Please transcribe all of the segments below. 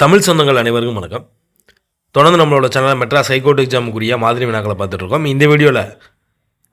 தமிழ் சொந்தங்கள் அனைவருக்கும் வணக்கம். தொடர்ந்து நம்மளோட சேனல் மெட்ராஸ் ஹைகோர்ட் எக்ஸாமுக்குரிய மாதிரி வினாக்களை பார்த்துட்ருக்கோம் இந்த வீடியோவில்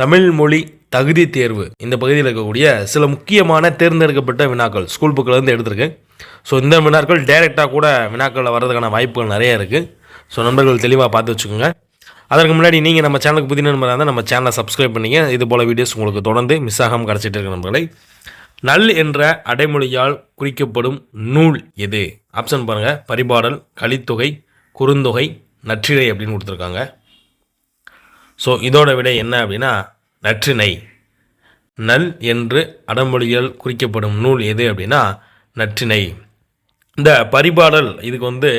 தமிழ் மொழி தகுதி தேர்வு இந்த பகுதியில் இருக்கக்கூடிய சில முக்கியமான தேர்ந்தெடுக்கப்பட்ட வினாக்கள் ஸ்கூல் புக்கில் இருந்து எடுத்திருக்கேன். ஸோ இந்த வினாக்கள் டைரெக்டாக கூட வினாக்களில் வர்றதுக்கான வாய்ப்புகள் நிறைய இருக்குது ஸோ நண்பர்கள் தெளிவாக பார்த்து வச்சுக்கோங்க. அதற்கு முன்னாடி நீங்கள் நம்ம சேனலுக்கு புதிய நண்பராக இருந்தால் நம்ம சேனலை சப்ஸ்கிரைப் பண்ணிங்க. இது போல் வீடியோஸ் உங்களுக்கு தொடர்ந்து மிஸ் ஆகாமல் கிடச்சிட்டு இருக்க நண்பர்களை. நல் என்ற அடைமொழியால் குறிக்கப்படும் நூல் எது? ஆப்ஷன் பாருங்கள் பரிபாடல் கலித்தொகை குறுந்தொகை நற்றிணை அப்படின்னு கொடுத்துருக்காங்க. ஸோ இதோட விடை என்ன அப்படின்னா நற்றிணை. நல் என்று அடமொழியால் குறிக்கப்படும் நூல் எது அப்படின்னா நற்றிணை. இந்த பரிபாடல் இதுக்கு வந்து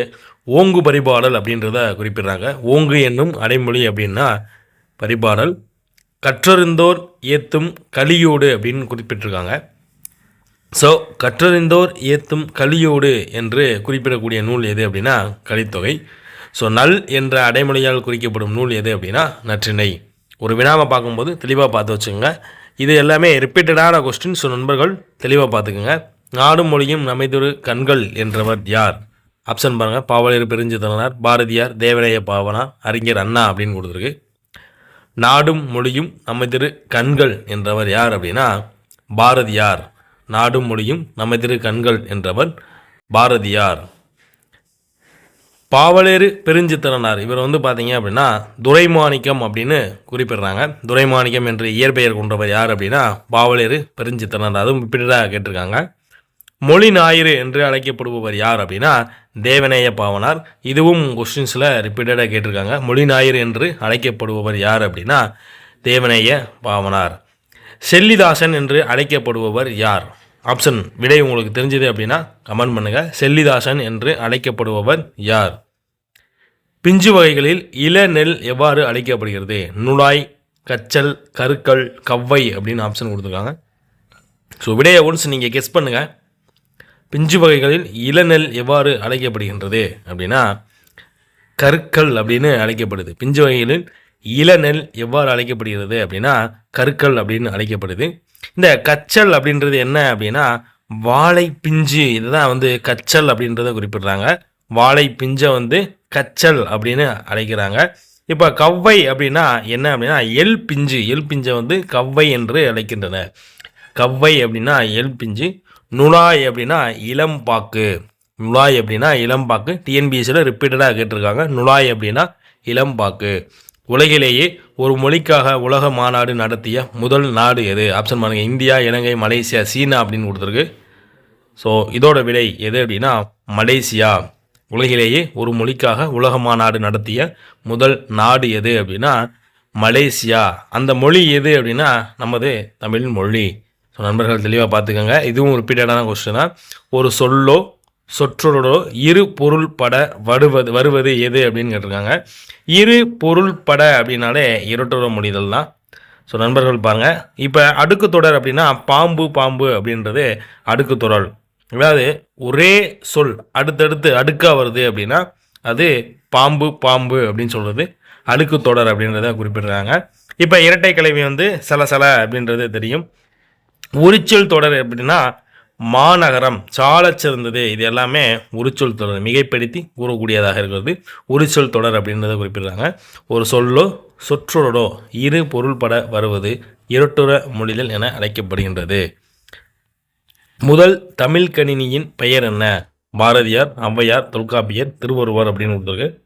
ஓங்கு பரிபாடல் அப்படின்றத குறிப்பிடுறாங்க. ஓங்கு என்னும் அடைமொழி அப்படின்னா பரிபாடல் கற்றறிந்தோர் ஏத்தும் கலியோடு அப்படின்னு குறிப்பிட்டிருக்காங்க. ஸோ கற்றறிந்தோர் ஏத்தும் கலியோடு என்று குறிப்பிடக்கூடிய நூல் எது அப்படின்னா கலித்தொகை. ஸோ நல் என்ற அடைமொழியால் குறிக்கப்படும் நூல் எது அப்படின்னா நற்றிணை. ஒரு வினாவை பார்க்கும்போது தெளிவாக பார்த்து வச்சுக்கோங்க. இது எல்லாமே ரிப்பீட்டடான கொஸ்டின் ஸோ நண்பர்கள் தெளிவாக பார்த்துக்குங்க. நாடும் மொழியும் நமைதொரு கண்கள் என்றவர் யார்? ஆப்ஷன் பாருங்கள் பாவலர் பெருஞ்சித்தனார் பாரதியார் தேவநேய பாவனா அறிஞர் அண்ணா அப்படின்னு கொடுத்துருக்கு. நாடும் மொழியும் நமதிரு கண்கள் என்றவர் யார் அப்படின்னா பாரதியார். நாடும் மொழியும் நமதிரு கண்கள் என்றவர் பாரதியார். பாவலேறு பெருஞ்சித்திரனார். இவர் வந்து பார்த்தீங்க அப்படின்னா துரைமாணிக்கம் அப்படின்னு குறிப்பிடுறாங்க. துரைமாணிக்கம் என்று இயற்பெயர் கொண்டவர் யார் அப்படின்னா பாவலேறு பெருஞ்சித்திரனார். அதுவும் இப்படிதான் கேட்டிருக்காங்க. மொழி ஞாயிறு என்று அழைக்கப்படுபவர் யார் அப்படின்னா தேவநேய பாவனார். இதுவும் கொஸ்டின்ஸில் ரிப்பீட்டடாக கேட்டிருக்காங்க. மொழி ஞாயிறு என்று அழைக்கப்படுபவர் யார் அப்படின்னா தேவநேய பாவனார். செல்லிதாசன் என்று அழைக்கப்படுபவர் யார்? ஆப்ஷன் விடை உங்களுக்கு தெரிஞ்சது அப்படின்னா கமெண்ட் பண்ணுங்கள் செல்லிதாசன் என்று அழைக்கப்படுபவர் யார்? பிஞ்சு வகைகளில் இளநெல் எவ்வாறு அழைக்கப்படுகிறது? நுழாய் கச்சல் கருக்கல் கவ்வை அப்படின்னு ஆப்ஷன் கொடுத்துருக்காங்க. ஸோ விடையை ஒன்ஸ் நீங்கள் கெஸ் பண்ணுங்கள் பிஞ்சு வகைகளில் இளநெல் எவ்வாறு அழைக்கப்படுகின்றது அப்படின்னா கற்கள் அப்படின்னு அழைக்கப்படுது. பிஞ்சு வகைகளில் இளநெல் எவ்வாறு அழைக்கப்படுகிறது அப்படின்னா கற்கள் அப்படின்னு அழைக்கப்படுது. இந்த கச்சல் அப்படின்றது என்ன அப்படின்னா வாழை பிஞ்சு இதுதான் வந்து கச்சல் அப்படின்றத குறிப்பிடுறாங்க. வாழை பிஞ்சை வந்து கச்சல் அப்படின்னு அழைக்கிறாங்க. இப்போ கவ்வை அப்படின்னா என்ன அப்படின்னா எல் பிஞ்சு எல் பிஞ்சை வந்து கவ்வை என்று அழைக்கின்றன. கவ்வை அப்படின்னா எல் பிஞ்சு நுழாய் அப்படின்னா இளம்பாக்கு நுழாய் அப்படின்னா இளம்பாக்கு டிஎன்பிஎஸ்சியில் ரிப்பீட்டடாக கேட்டிருக்காங்க. நுழாய் அப்படின்னா இளம்பாக்கு உலகிலேயே ஒரு மொழிக்காக உலக மாநாடு நடத்திய முதல் நாடு எது? ஆப்ஷன் பாருங்க. இந்தியா இலங்கை மலேசியா சீனா அப்படின்னு கொடுத்துருக்கு. ஸோ இதோட விடை எது அப்படின்னா மலேசியா. உலகிலேயே ஒரு மொழிக்காக உலக மாநாடு நடத்திய முதல் நாடு எது அப்படின்னா மலேசியா. அந்த மொழி எது அப்படின்னா நமது தமிழ் மொழி. ஸோ நண்பர்கள் தெளிவாக பார்த்துக்கோங்க. இதுவும் ரிப்பீட்டடான கொஸ்டின் தான் ஒரு சொல்லோ சொற்றொடரோ இரு பொருள் பட வருவது வருவது எது அப்படின்னு கேட்டிருக்காங்க. இரு பொருள் பட அப்படின்னாலே இரட்டொரு முடிதல் தான். ஸோ நண்பர்கள் பாருங்கள் இப்போ அடுக்கு தொடர் அப்படின்னா பாம்பு பாம்பு அப்படின்றது அடுக்கு தொடர். அதாவது ஒரே சொல் அடுத்தடுத்து அடுக்காக வருது அப்படின்னா அது பாம்பு பாம்பு அப்படின்னு சொல்கிறது அடுக்கு தொடர் அப்படின்றத குறிப்பிடுறாங்க. இப்போ இரட்டை கலவி வந்து சல சல அப்படின்றது தெரியும். உரிச்சல் தொடர் எப்படின்னா மாநகரம் சாலச் சிறந்தது. இது எல்லாமே உரிச்சொல் தொடர் மிகைப்படுத்தி கூறக்கூடியதாக இருக்கிறது. உரிச்சொல் தொடர் அப்படின்றத குறிப்பிடுறாங்க. ஒரு சொல்லோ சொற்றொடரோ இரு பொருள்பட வருவது இருட்டுற மொழிகள் என அழைக்கப்படுகின்றது. முதல் தமிழ் கணினியின் பெயர் என்ன? பாரதியார் ஔவையார் தொல்காப்பியர் திருவள்ளுவர் அப்படின்னு கொடுத்துருக்கு.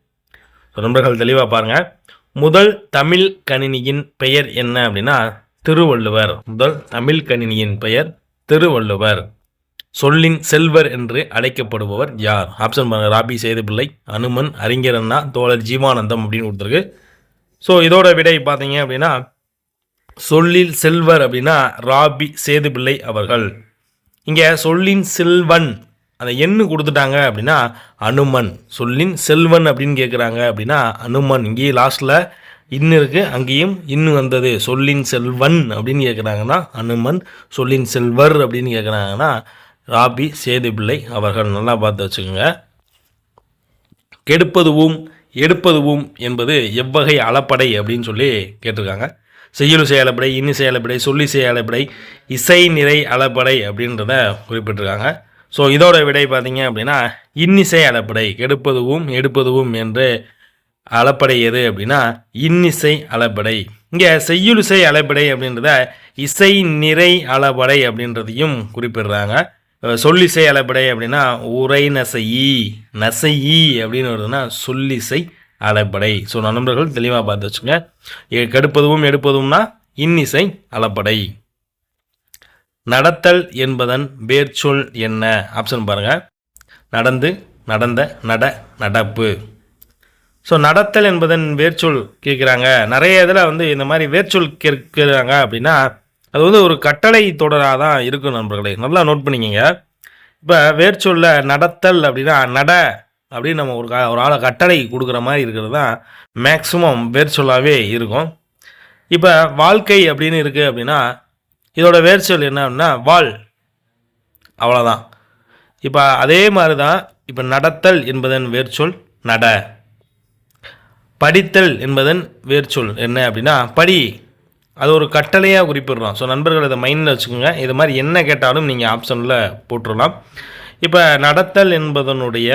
நண்பர்கள் தெளிவாக பாருங்கள் முதல் தமிழ் கணினியின் பெயர் என்ன அப்படின்னா திருவள்ளுவர். முதல் தமிழ் கணினியின் பெயர் திருவள்ளுவர். சொல்லின் செல்வர் என்று அழைக்கப்படுபவர் யார்? ஆப்ஷன் பண்ண ராபி சேதுபிள்ளை அனுமன் அறிஞர் அண்ணா தோழர் ஜீவானந்தம் அப்படின்னு கொடுத்துருக்கு. ஸோ இதோட விடை பார்த்தீங்க அப்படின்னா சொல்லில் செல்வர் அப்படின்னா ராபி சேதுபிள்ளை அவர்கள். இங்கே சொல்லின் செல்வன் அந்த எண்ணு கொடுத்துட்டாங்க அப்படின்னா அனுமன். சொல்லின் செல்வன் அப்படின்னு கேட்குறாங்க அப்படின்னா அனுமன். இங்கேயே லாஸ்ட்டில் இன்னு இருக்குது அங்கேயும் இன்னு வந்தது. சொல்லின் செல்வன் அப்படின்னு கேட்குறாங்கன்னா அனுமன் சொல்லின் செல்வர் அப்படின்னு கேட்குறாங்கன்னா ராபி சேதுபிள்ளை அவர்கள் நல்லா பார்த்து வச்சுக்கோங்க. கெடுப்பதுவும் எடுப்பதுவும் என்பது எவ்வகை அளப்படை அப்படின்னு சொல்லி கேட்டிருக்காங்க. செய்யுள் செயலப்படை இன்னி செயலப்படை சொல்லி செயலப்படை இசை நிறை அளப்படை அப்படின்றத குறிப்பிட்டிருக்காங்க. ஸோ இதோட விடை பார்த்தீங்க அப்படின்னா இன்னிசை அளப்படை கெடுப்பதுவும் எடுப்பதுவும் என்று அளப்படை எது அப்படின்னா இன்னிசை அளப்படை. இங்கே செய்யுளிசை அளப்படை அப்படின்றத இசை நிறை அளப்படை அப்படின்றதையும் குறிப்பிடுறாங்க. சொல்லிசை அளபடை அப்படின்னா உரை நசையி நசையி அப்படின்னு வருதுன்னா சொல்லிசை அளபடை. ஸோ நண்பர்கள் தெளிவாக பார்த்து வச்சுங்க எ- கெடுப்பதும் எடுப்பதும்னா இன்னிசை அளபடை. நடத்தல் என்பதன் வேர்ச்சொல் என்ன? ஆப்ஷன் பாருங்கள் நடந்து நடந்த நட நடப்பு. ஸோ நடத்தல் என்பதன் வேர்ச்சொல் கேட்குறாங்க நிறைய இதில் வந்து இந்த மாதிரி வேர்ச்சொல் கேட்குறாங்க அப்படின்னா அது வந்து ஒரு கட்டளை தொடராக தான் இருக்கும் நண்பர்களே. நல்லா நோட் பண்ணிக்கங்க. இப்போ வேர்ச்சொல்ல நடத்தல் அப்படின்னா நட அப்படின்னு நம்ம ஒரு கா- ஒரு ஆளை கட்டளை கொடுக்குற மாதிரி இருக்கிறது தான் மேக்ஸிமம் வேர்ச்சொல்லாகவே இருக்கும். இப்போ வாழ்க்கை அப்படின்னு இருக்குது அப்படின்னா இதோட வேர்ச்சொல் என்ன அப்படின்னா வாழ். அவ்வளோதான் இப்போ அதே மாதிரி தான் இப்போ நடத்தல் என்பதன் வேர்ச்சொல் நட. படித்தல் என்பதன் வேர்ச்சொல் என்ன அப்படின்னா படி. அது ஒரு கட்டளையாக குறிப்பிடலாம். ஸோ நண்பர்கள் இதை மைண்டில் வச்சுக்கோங்க. இது மாதிரி என்ன கேட்டாலும் நீங்கள் ஆப்ஷனில் போட்டுடலாம் இப்போ நடத்தல் என்பதனுடைய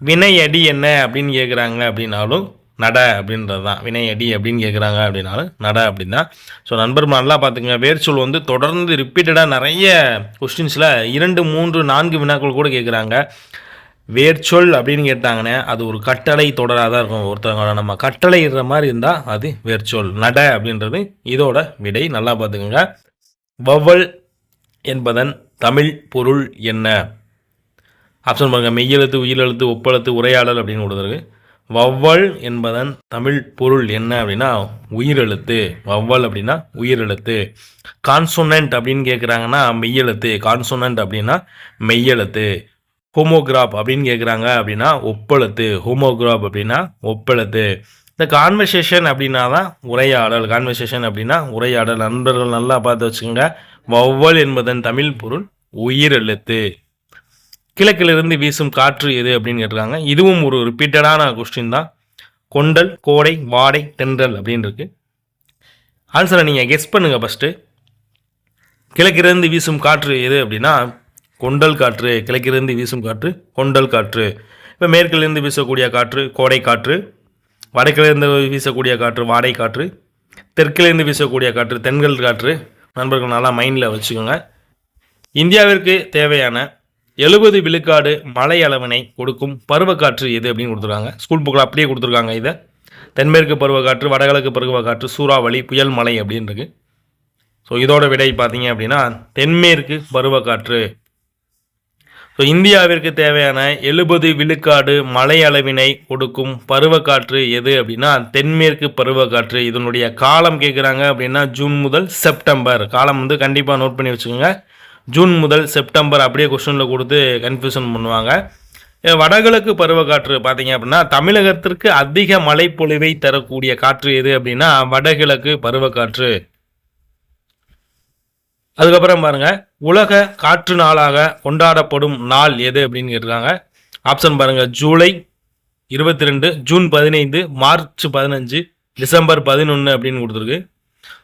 வினையடி என்ன அப்படின்னு கேட்குறாங்க அப்படின்னாலும் நட அப்படின்றது தான். வினையடி அப்படின்னு கேட்குறாங்க அப்படின்னாலும் நட அப்படின்னா ஸோ நண்பர் நல்லா பார்த்துங்க வேர்ச்சொல் வந்து தொடர்ந்து ரிப்பீட்டடாக நிறைய கொஸ்டின்ஸில் இரண்டு மூன்று நான்கு வினாக்கள் கூட கேட்குறாங்க வேர்ச்சொல் அப்படின்னு கேட்டாங்கன்னா அது ஒரு கட்டளை தொடராக தான் இருக்கும். ஒருத்தவங்க நம்ம கட்டளை இடுற மாதிரி இருந்தால் அது வேர்ச்சொல் நட அப்படின்றது இதோட விடை. நல்லா பார்த்துக்கோங்க. வவ்வல் என்பதன் தமிழ் பொருள் என்ன? ஆப்ஷன் பாருங்க. மெய்யெழுத்து உயிரெழுத்து ஒப்பெழுத்து உரையாடல் அப்படின்னு கொடுத்துருக்கு. வவ்வல் என்பதன் தமிழ் பொருள் என்ன அப்படின்னா உயிரெழுத்து. வவ்வல் அப்படின்னா உயிரெழுத்து. கான்சோனன்ட் அப்படின்னு கேட்குறாங்கன்னா மெய்யெழுத்து. கான்சோனன்ட் அப்படின்னா மெய்யெழுத்து. ஹோமோகிராப் அப்படின்னு கேட்குறாங்க அப்படின்னா ஒப்பெழுத்து. ஹோமோகிராப் அப்படின்னா ஒப்பெழுத்து. இந்த கான்வர்சேஷன் அப்படின்னா தான் உரையாடல். கான்வர்சேஷன் அப்படின்னா உரையாடல். நண்பர்கள் நல்லா பார்த்து வச்சுக்கோங்க. வௌவல் என்பதன் தமிழ் பொருள் உயிரெழுத்து. கிழக்கிலிருந்து வீசும் காற்று எது அப்படின்னு கேட்டிருக்காங்க. இதுவும் ஒரு ரிப்பீட்டடான கொஸ்டின் தான். கொண்டல் கோடை வாடை தென்றல் அப்படின்னு இருக்கு ஆன்சரை நீங்கள் கெஸ் பண்ணுங்கள் ஃபஸ்ட்டு கிழக்கிலிருந்து வீசும் காற்று எது அப்படின்னா கொண்டல் காற்று கிழக்கிலிருந்து வீசும் காற்று கொண்டல் காற்று. இப்போ மேற்கிலிருந்து வீசக்கூடிய காற்று கோடை காற்று. வடக்கிலிருந்து வீசக்கூடிய காற்று வாடை காற்று. தெற்கிலிருந்து வீசக்கூடிய காற்று தென்கல் காற்று. நண்பர்கள் நல்லா மைண்டில் வச்சுக்கோங்க. இந்தியாவிற்கு தேவையான எழுபது விழுக்காடு மழை அளவினை கொடுக்கும் பருவக்காற்று எது அப்படின்னு கொடுத்துருக்காங்க. ஸ்கூல் புக்கில் அப்படியே கொடுத்துருக்காங்க இதை. தென்மேற்கு பருவக்காற்று வடகிழக்கு பருவக்காற்று சூறாவளி புயல் மலை அப்படின்னு ஸோ இதோட விடை பார்த்தீங்க அப்படின்னா தென்மேற்கு பருவக்காற்று ஸோ இந்தியாவிற்கு தேவையான எழுபது விழுக்காடு மழை அளவினை கொடுக்கும் பருவக்காற்று எது அப்படின்னா தென்மேற்கு பருவக்காற்று. இதனுடைய காலம் கேட்குறாங்க அப்படின்னா ஜூன் முதல் செப்டம்பர். காலம் வந்து கண்டிப்பாக நோட் பண்ணி வச்சுக்கோங்க. ஜூன் முதல் செப்டம்பர் அப்படியே கொஸ்டினில் கொடுத்து கன்ஃபியூஷன் பண்ணுவாங்க. வடகிழக்கு பருவக்காற்று பார்த்தீங்க அப்படின்னா தமிழகத்திற்கு அதிக மழைப்பொழிவை தரக்கூடிய காற்று எது அப்படின்னா வடகிழக்கு பருவக்காற்று. அதுக்கப்புறம் பாருங்கள் உலக காற்று நாளாக கொண்டாடப்படும் நாள் எது அப்படின்னு கேட்டிருக்காங்க. ஆப்ஷன் பாருங்க ஜூலை இருபத்தி ரெண்டு ஜூன் பதினைந்து மார்ச் பதினஞ்சு டிசம்பர் பதினொன்று அப்படின்னு கொடுத்துருக்கு.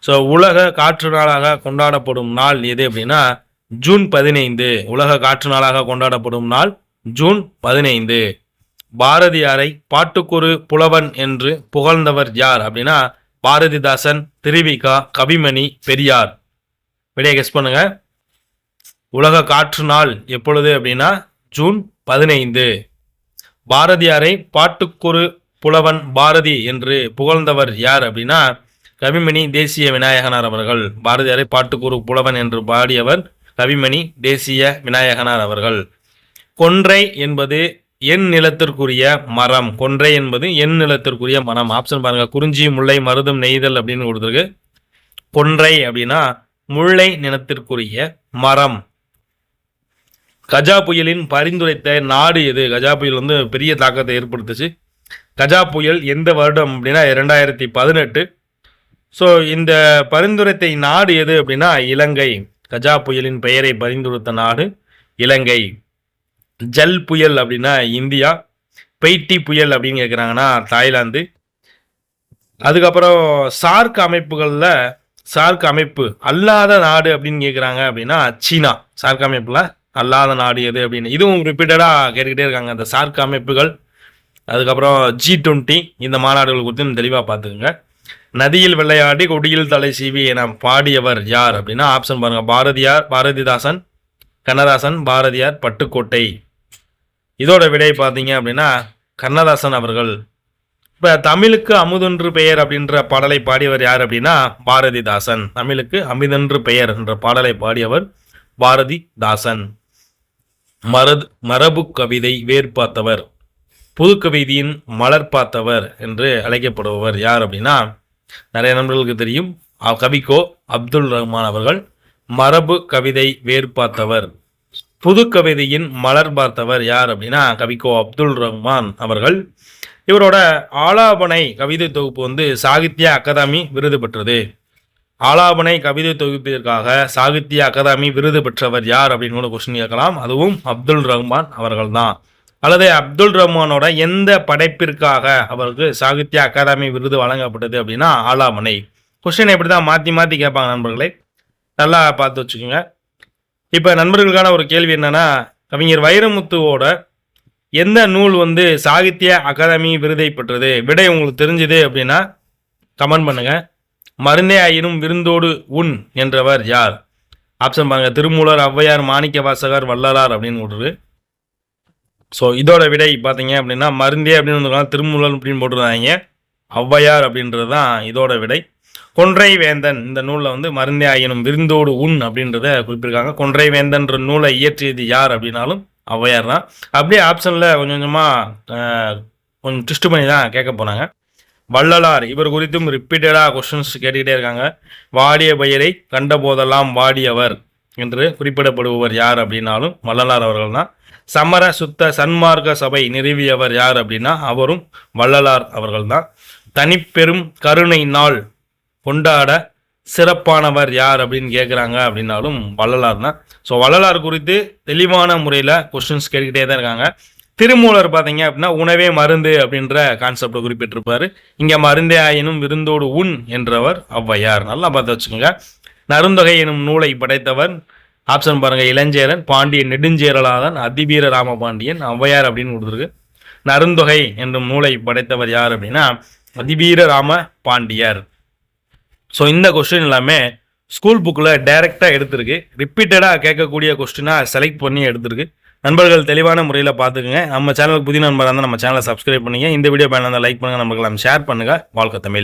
ஸோ உலக காற்று நாளாக கொண்டாடப்படும் நாள் எது அப்படின்னா ஜூன் பதினைந்து உலக காற்று நாளாக கொண்டாடப்படும் நாள் ஜூன் பதினைந்து. பாரதியாரை பாட்டுக்குரு புலவன் என்று புகழ்ந்தவர் யார் அப்படின்னா பாரதிதாசன் திருவிகா கவிமணி பெரியார். விடையை கெஸ் பண்ணுங்க. உலக காற்று நாள் எப்பொழுது அப்படின்னா ஜூன் பதினைந்து. பாரதியாரை பாட்டுக்குரு புலவன் பாரதி என்று புகழ்ந்தவர் யார் அப்படின்னா கவிமணி தேசிய விநாயகனார் அவர்கள். பாரதியாரை பாட்டுக்குரு புலவன் என்று பாடியவர் கவிமணி தேசிய விநாயகனார் அவர்கள். கொன்றை என்பது என் நிலத்திற்குரிய மரம். கொன்றை என்பது என் நிலத்திற்குரிய மரம். ஆப்ஷன் பாருங்கள் குறிஞ்சி முல்லை மருதம் நெய்தல் அப்படின்னு கொடுத்துருக்கு. கொன்றை அப்படின்னா முல்லை நிலத்திற்குரிய மரம். கஜா புயலின் பரிந்துரைத்த நாடு எது? கஜா புயல் வந்து பெரிய தாக்கத்தை ஏற்படுத்துச்சு. கஜா புயல் எந்த வருடம் அப்படின்னா இரண்டாயிரத்தி பதினெட்டு. ஸோ இந்த பரிந்துரைத்த நாடு எது அப்படின்னா இலங்கை. கஜா புயலின் பெயரை பரிந்துரைத்த நாடு இலங்கை. ஜல் புயல் அப்படின்னா இந்தியா. பெய்டி புயல் அப்படின்னு கேட்குறாங்கன்னா தாய்லாந்து. அதுக்கப்புறம் சார்க் அமைப்புகளில் சார்க் அமைப்பு அல்லாத நாடு அப்படின்னு கேட்குறாங்க அப்படின்னா சீனா. சார்க் அமைப்பில் அல்லாத நாடு எது அப்படின்னு. இதுவும் ரிப்பீட்டடாக கேட்டுக்கிட்டே இருக்காங்க. அந்த சார்க் அமைப்புகள் அதுக்கப்புறம் ஜி டுவெண்ட்டி இந்த மாநாடுகள் குறித்து தெளிவாக பார்த்துக்குங்க. நதியில் விளையாடி கொடியில் தலை சீவி என பாடியவர் யார் அப்படின்னா ஆப்ஷன் பாருங்கள் பாரதியார் பாரதிதாசன் கண்ணதாசன் பாரதியார் பட்டுக்கோட்டை. இதோட விடை பார்த்தீங்க அப்படின்னா கண்ணதாசன் அவர்கள். இப்போ தமிழுக்கு அமுதென்று பெயர் அப்படின்ற பாடலை பாடியவர் யார் அப்படின்னா பாரதிதாசன். தமிழுக்கு அமிதென்று பெயர் என்ற பாடலை பாடியவர் பாரதிதாசன். மரது மரபு கவிதை வேர் பார்த்தவர் புது கவிதையின் மலர் பார்த்தவர் என்று அழைக்கப்படுபவர் யார் அப்படின்னா நிறைய நண்பர்களுக்கு தெரியும் அ- கவிக்கோ அப்துல் ரஹ்மான் அவர்கள் மரபு கவிதை வேர் பார்த்தவர் புது கவிதையின் மலர் பார்த்தவர் யார் அப்படின்னா கவிக்கோ அப்துல் ரஹ்மான் அவர்கள். இவரோட ஆலாபனை கவிதை தொகுப்பு வந்து சாகித்ய அகாதமி விருது பெற்றது. ஆலாபனை கவிதை தொகுப்பிற்காக சாகித்ய அகாதமி விருது பெற்றவர் யார் அப்படின்னு கூட கொஸ்டின் கேட்கலாம். அதுவும் அப்துல் ரஹ்மான் அவர்கள் தான் அல்லது அப்துல் ரஹ்மானோட எந்த படைப்பிற்காக அவருக்கு சாகித்ய அகாதமி விருது வழங்கப்பட்டது அப்படின்னா ஆலாபனை. கொஸ்டின் எப்படி தான் மாற்றி மாற்றி கேட்பாங்க நண்பர்களை. நல்லா பார்த்து வச்சுக்கோங்க. இப்போ நண்பர்களுக்கான ஒரு கேள்வி என்னென்னா கவிஞர் வைரமுத்துவோட எந்த நூல் வந்து சாகித்ய அகாதமி விருதை பெற்றது? விடை உங்களுக்கு தெரிஞ்சுது அப்படின்னா கமெண்ட் பண்ணுங்க. மருந்தே ஆயினும் விருந்தோடு உன் என்றவர் யார்? ஆப்ஷன் பாருங்க. திருமூலர் ஔவையார் மாணிக்க வாசகர் வள்ளலார் அப்படின்னு போட்டுரு ஸோ இதோட விடை பார்த்தீங்க அப்படின்னா மருந்தே அப்படின்னு வந்துருக்காங்க. திருமூலர் அப்படின்னு போட்டிருந்தாங்க ஔவையார் அப்படின்றது தான் இதோட விடை. கொன்றை வேந்தன் இந்த நூலில் வந்து மருந்தே ஆயினும் விருந்தோடு உன் அப்படின்றத குறிப்பிட்டிருக்காங்க. கொன்றை வேந்தன்ற நூலை இயற்றியது யார் அப்படின்னாலும் ஔவையார் தான். அப்படியே ஆப்ஷனில் கொஞ்சம் கொஞ்சமாக கொஞ்சம் ட்விஸ்ட் பண்ணி தான் கேட்க போனாங்க. வள்ளலார் இவர் குறித்தும் ரிப்பீட்டடாக கொஸ்டின்ஸ் கேட்டுக்கிட்டே இருக்காங்க. வாடிய பயிரை கண்ட போதெல்லாம் வாடியவர் என்று குறிப்பிடப்படுபவர் யார் அப்படின்னாலும் வள்ளலார் அவர்கள் தான். சமர சுத்த சன்மார்க்க சபை நிறுவியவர் யார் அப்படின்னா அவரும் வள்ளலார் அவர்கள் தான். தனிப்பெரும் கருணை நாள் கொண்டாட சிறப்பானவர் யார் அப்படின்னு கேட்குறாங்க அப்படின்னாலும் வள்ளலார் தான். ஸோ வள்ளலார் குறித்து தெளிவான முறையில் கொஸ்டின்ஸ் கேட்டுக்கிட்டே தான் இருக்காங்க. திருமூலர் பார்த்தீங்க அப்படின்னா உணவே மருந்து அப்படின்ற கான்செப்டை குறிப்பிட்டிருப்பார். இங்கே மருந்தே ஆயினும் விருந்தோடு உண் என்றவர் ஔவையார். நல்லா பார்த்து வச்சுக்கோங்க. நருந்தொகை எனும் நூலை படைத்தவர் ஆப்ஷன் பாருங்கள் இளஞ்சேரன் பாண்டியன் நெடுஞ்சேரலாதன் அதிவீர ராமபாண்டியன் ஔவையார் அப்படின்னு கொடுத்துருக்கு. நருந்தொகை என்னும் நூலை படைத்தவர் யார் அப்படின்னா அதிவீர ராம பாண்டியர் ஸோ இந்த கொஸ்டின் எல்லாமே ஸ்கூல் புக்கில் டைரெக்டாக எடுத்திருக்கு. ரிப்பீட்டடாக கேட்கக்கூடிய கொஸ்டினாக செலக்ட் பண்ணி எடுத்திருக்கு. நண்பர்கள் தெளிவான முறையில் பார்த்துக்குங்க. நம்ம சேனலுக்கு புதிய நண்பராக இருந்தால் நம்ம சேனலை சப்ஸ்கிரைப் பண்ணுங்கள் இந்த வீடியோ பயனாக லைக் பண்ணுங்கள் நமக்கு ஷேர் பண்ணுங்கள் வாழ்க்கை தமிழ்.